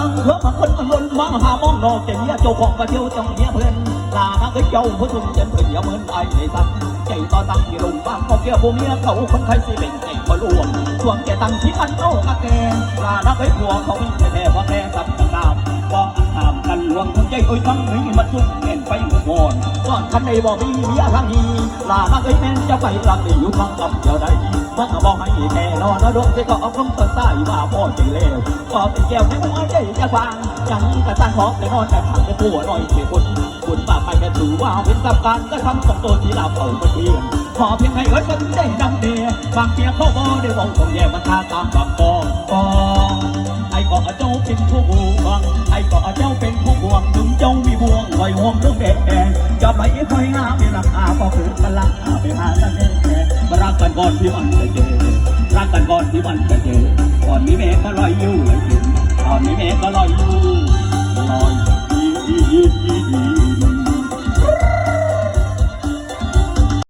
อังเถือมากคนอันล้นมาหามองนอจแเนี้ยเจ้าของก็เที่ยวจังเนี้ยเพื่อนลาทั้งเจ้าเพื่อทุ่มเจนเพื่อนอย่าเหมือนไอ้ในสัตว์ใจต่อตั้งที่ลงบ้านพอเกี่ยวผู้เมียเขาคนไทยสิเป็นใงมาลวงส่วนแกตั้งที่อันโต้ากะแกลาทั้งไอ้ผัวเขาไม่แท้ว่าแกสับตามป้องอันามกันล้วงทั้งใจเอ้ยทั้งนี้มันสุกเห็นไปหมด ก่อนคันในบ่มีเมียทางนี้ลานักไอ้แม่นจะไปรักได้อยู่ทางลำเดียวใดมันก็บอกให้แค่นอนแล้วดวงใจก็เอาคงต้นใต้ว่าพ่อใจเลวก็เป็นแก้วในหัวใจจะฟังยังกระตั้งหอกในนอนแต่ขังผัวหน่อยเสียคนคุณป้าไปแค่ถือว่าเป็นกับการกระทำของตัวที่เราเอามาเทียนขอเพียงให้เอิ้นมันได้ดำเดียบางเพียงเขาบ่ได้บอกต้องแย่มันทาตามบางกองกองไอ้ก็เจ้าเป็นผู้ห่วงไอ้ก็เจ้าเป็นผู้ห่วงถึ จ้ามีบ่วงคอยห่วงลูกแดงจะไปคอยงาไม่รักอาพอคือกันละอาไปหากันแน่มารักกันก่อนที่มันจะเจอรักกันก่อนที่มันจะเจอก่อนนี้แม่ก็ลอยอยู่เลยตอนนี้แม่ก็ลอยอยู่ลอย